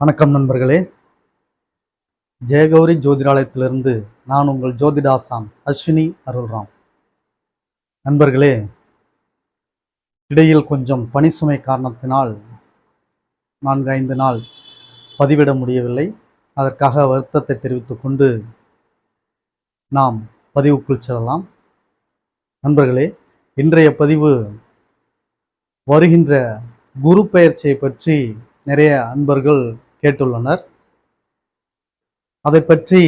வணக்கம் நண்பர்களே. ஜெயகௌரி ஜோதிடாலயத்திலிருந்து நான் உங்கள் ஜோதிடாசாம் அஸ்வினி அருள்ராம். நண்பர்களே இடையில் கொஞ்சம் பணிசுமை காரணத்தினால் நான்கு ஐந்து நாள் பதிவிட முடியவில்லை. அதற்காக வருத்தத்தை தெரிவித்துக்கொண்டு நாம் பதிவுக்குள் செல்லலாம். நண்பர்களே இன்றைய பதிவு வருகின்ற குரு பெயர்ச்சியை பற்றி நிறைய அன்பர்கள் கேட்டுள்ளனர். அதை பற்றி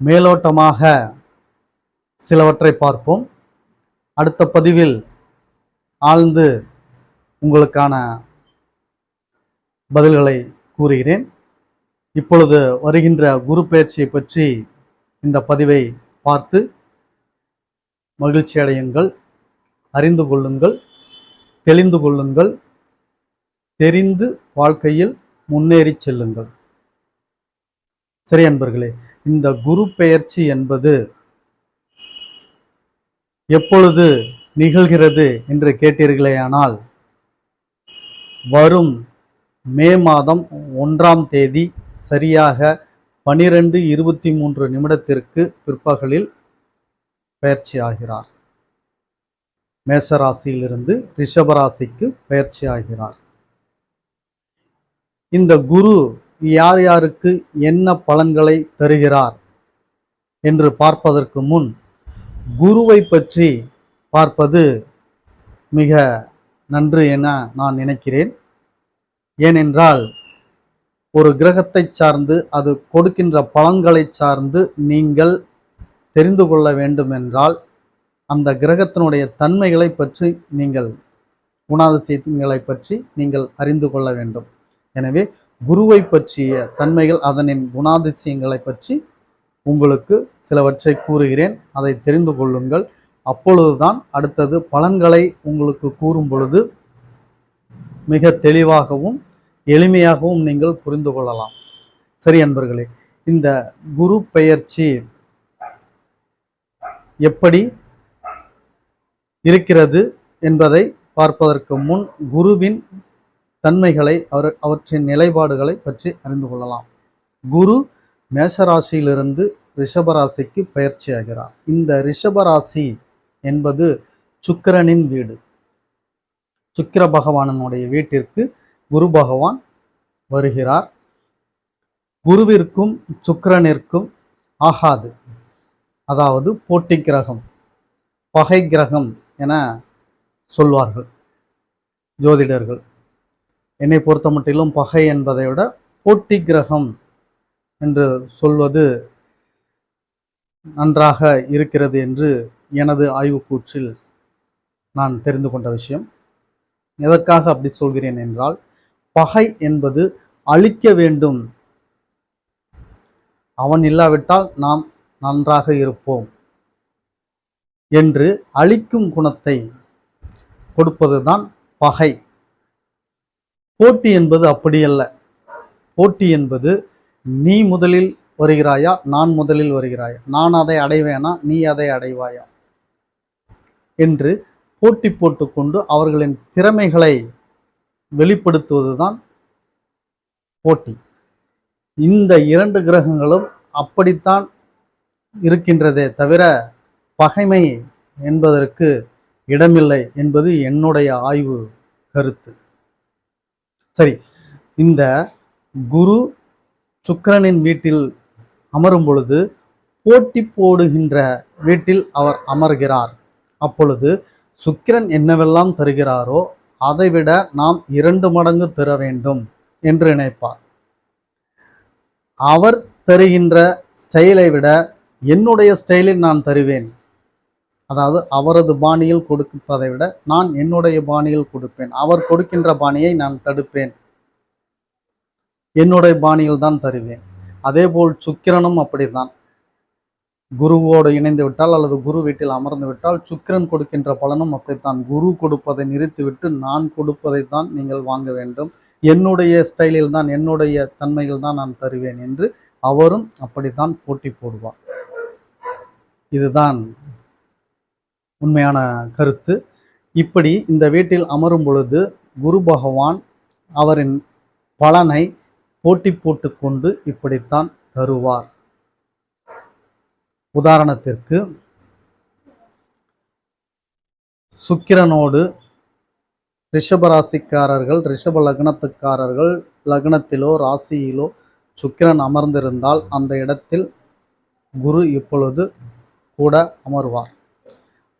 மேலோட்டமாக சிலவற்றை பார்ப்போம். அடுத்த பதிவில் ஆழ்ந்து உங்களுக்கான பதில்களை கூறுகிறேன். இப்பொழுது வருகின்ற குரு பெயர்ச்சியை பற்றி இந்த பதிவை பார்த்து மகிழ்ச்சி அடையுங்கள் அறிந்து கொள்ளுங்கள் தெளிந்து கொள்ளுங்கள் தெரிந்து வாழ்க்கையில் முன்னேறி செல்லுங்கள். சரி அன்பர்களே இந்த குரு பெயர்ச்சி என்பது எப்பொழுது நிகழ்கிறது என்று கேட்டீர்களேயானால் வரும் மே மாதம் ஒன்றாம் தேதி சரியாக பனிரெண்டு இருபத்தி மூன்று நிமிடத்திற்கு பிற்பகலில் பயிற்சி ஆகிறார். மேசராசியிலிருந்து ரிஷபராசிக்கு பயிற்சி ஆகிறார். இந்த குரு யார் யாருக்கு என்ன பலன்களை தருகிறார் என்று பார்ப்பதற்கு முன் குருவை பற்றி பார்ப்பது மிக நன்று என நான் நினைக்கிறேன். ஏனென்றால் ஒரு கிரகத்தை சார்ந்து அது கொடுக்கின்ற பலன்களை சார்ந்து நீங்கள் தெரிந்து கொள்ள வேண்டும் என்றால் அந்த கிரகத்தினுடைய தன்மைகளை பற்றி நீங்கள் குணாதிசயங்களை பற்றி நீங்கள் அறிந்து கொள்ள வேண்டும். எனவே குருவை பற்றிய தன்மைகள் அதனின் குணாதிசயங்களை பற்றி உங்களுக்கு சிலவற்றை கூறுகிறேன். அதை தெரிந்து கொள்ளுங்கள். அப்பொழுதுதான் அடுத்தது பலன்களை உங்களுக்கு கூறும் பொழுது மிக தெளிவாகவும் எளிமையாகவும் நீங்கள் புரிந்து கொள்ளலாம். சரி அன்பர்களே இந்த குரு பெயர்ச்சி எப்படி இருக்கிறது என்பதை பார்ப்பதற்கு முன் குருவின் தன்மைகளை அவர் அவற்றின் நிலைப்பாடுகளை பற்றி அறிந்து கொள்ளலாம். குரு மேஷராசியிலிருந்து ரிஷபராசிக்கு பயிற்சியாகிறார் இந்த ரிஷபராசி என்பது சுக்கிரனின் வீடு. சுக்கிர பகவானனுடைய வீட்டிற்கு குரு பகவான் வருகிறார். குருவிற்கும் சுக்கிரனிற்கும் ஆகாது. அதாவது போட்டி கிரகம் பகை கிரகம் என சொல்வார்கள் ஜோதிடர்கள். என்னை பொறுத்த மட்டிலும் பகை என்பதை விட போட்டி கிரகம் என்று சொல்வது நன்றாக இருக்கிறது என்று எனது ஆய்வுக்கூற்றில் நான் தெரிந்து கொண்ட விஷயம். எதற்காக அப்படி சொல்கிறேன் என்றால் பகை என்பது அழிக்க வேண்டும். அவன் இல்லாவிட்டால் நாம் நன்றாக இருப்போம் என்று அழிக்கும் குணத்தை கொடுப்பதுதான் பகை. போட்டி என்பது அப்படியல்ல. போட்டி என்பது நீ முதலில் வருகிறாயா நான் முதலில் வருகிறாயா? நான் அதை அடைவேனா நீ அதை அடைவாயா? என்று போட்டி போட்டுக்கொண்டு அவர்களின் திறமைகளை வெளிப்படுத்துவதுதான் போட்டி. இந்த இரண்டு கிரகங்களும் அப்படித்தான் இருக்கின்றதே தவிர பகைமை என்பதற்கு இடமில்லை என்பது என்னுடைய ஆய்வு கருத்து. சரி இந்த குரு சுக்கிரனின் வீட்டில் அமரும் பொழுது போட்டி போடுகின்ற வீட்டில் அவர் அமர்கிறார். அப்பொழுது சுக்கிரன் என்னவெல்லாம் தருகிறாரோ அதைவிட நாம் இரண்டு மடங்கு தர வேண்டும் என்று நினைப்பார். அவர் தருகின்ற ஸ்டைலை விட என்னுடைய ஸ்டைலில் நான் தருவேன். அதாவது அவரது பாணியில் கொடுப்பதை விட நான் என்னுடைய பாணியில் கொடுப்பேன். அவர் கொடுக்கின்ற பாணியை நான் தடுப்பேன். என்னுடைய பாணியில் தான் தருவேன். அதேபோல் சுக்கிரனும் அப்படித்தான். குருவோடு இணைந்து விட்டால் அல்லது குரு வீட்டில் அமர்ந்து விட்டால் சுக்கிரன் கொடுக்கின்ற பலனும் அப்படித்தான். குரு கொடுப்பதை நிறுத்திவிட்டு நான் கொடுப்பதை தான் நீங்கள் வாங்க வேண்டும். என்னுடைய ஸ்டைலில் தான் என்னுடைய தன்மையில் தான் நான் தருவேன் என்று அவரும் அப்படித்தான் போட்டி போடுவார். இதுதான் உண்மையான கருத்து. இப்படி இந்த வீட்டில் அமரும் பொழுது குரு பகவான் அவரின் பலனை போட்டி போட்டுக்கொண்டு இப்படித்தான் தருவார். உதாரணத்திற்கு சுக்கிரனோடு ரிஷபராசிக்காரர்கள் ரிஷப லக்னத்துக்காரர்கள் லக்னத்திலோ ராசியிலோ சுக்கிரன் அமர்ந்திருந்தால் அந்த இடத்தில் குரு இப்பொழுது கூட அமர்வார்.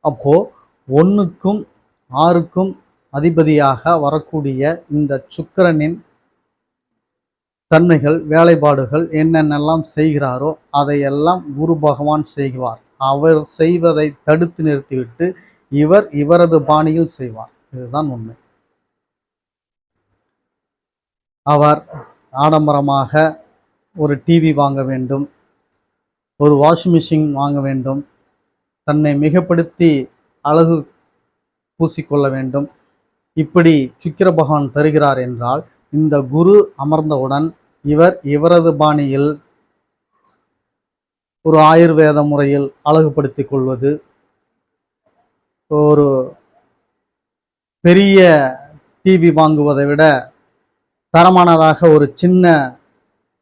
அப்போ ஒன்றுக்கும் ஆறுக்கும் அதிபதியாக வரக்கூடிய இந்த சுக்கிரனின் தன்மைகள் வேலைப்பாடுகள் என்னென்னலாம் செய்கிறாரோ அதையெல்லாம் குரு பகவான் செய்வார். அவர் செய்வதை தடுத்து நிறுத்திவிட்டு இவர் இவரது பாணியில் செய்வார். இதுதான் உண்மை. அவர் ஆடம்பரமாக ஒரு டிவி வாங்க வேண்டும் ஒரு வாஷிங் மிஷின் வாங்க வேண்டும் தன்னை மிகப்படுத்தி அழகு பூசிக்கொள்ள வேண்டும். இப்படி சுக்கிர பகவான் தருகிறார் என்றால் இந்த குரு அமர்ந்தவுடன் இவர் இவரது பாணியில் ஒரு ஆயுர்வேத முறையில் அழகுபடுத்திக் கொள்வது ஒரு பெரிய டிவி வாங்குவதை விட தரமானதாக ஒரு சின்ன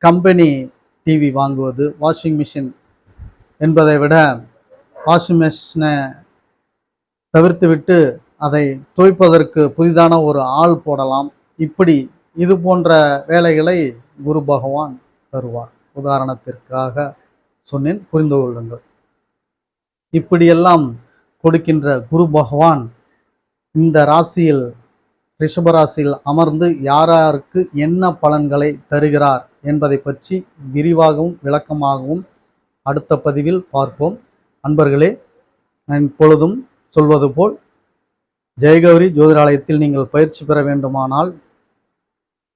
கம்பெனி டிவி வாங்குவது வாஷிங் மிஷின் என்பதை விட வாஷிங் மிஷினை தவிர்த்துவிட்டு அதை துவைப்பதற்கு புதிதான ஒரு ஆள் போடலாம். இப்படி இது போன்ற வேலைகளை குரு பகவான் தருவார். உதாரணத்திற்காக சொன்னேன் புரிந்து கொள்ளுங்கள். இப்படியெல்லாம் கொடுக்கின்ற குரு பகவான் இந்த ராசியில் ரிஷபராசியில் அமர்ந்து யாராருக்கு என்ன பலன்களை தருகிறார் என்பதை பற்றி விரிவாகவும் விளக்கமாகவும் அடுத்த பதிவில் பார்ப்போம். அன்பர்களே நான் இப்பொழுதும் சொல்வது போல் ஜெயகௌரி ஜோதிடாலயத்தில் நீங்கள் பயிற்சி பெற வேண்டுமானால்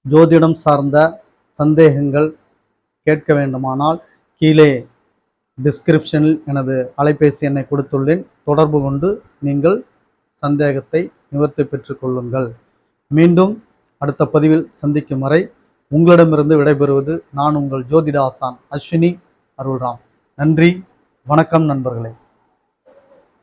ஜோதிடம் சார்ந்த சந்தேகங்கள் கேட்க வேண்டுமானால் கீழே டிஸ்கிரிப்ஷனில் எனது அலைபேசி எண்ணை கொடுத்துள்ளேன். தொடர்பு கொண்டு நீங்கள் சந்தேகத்தை நிவர்த்தி பெற்றுக்கொள்ளுங்கள் மீண்டும் அடுத்த பதிவில் சந்திக்கும் வரை உங்களிடமிருந்து விடைபெறுவது நான் உங்கள் ஜோதிட ஆசான் அஸ்வினி அருள்ராம். நன்றி. வணக்கம் நண்பர்களே.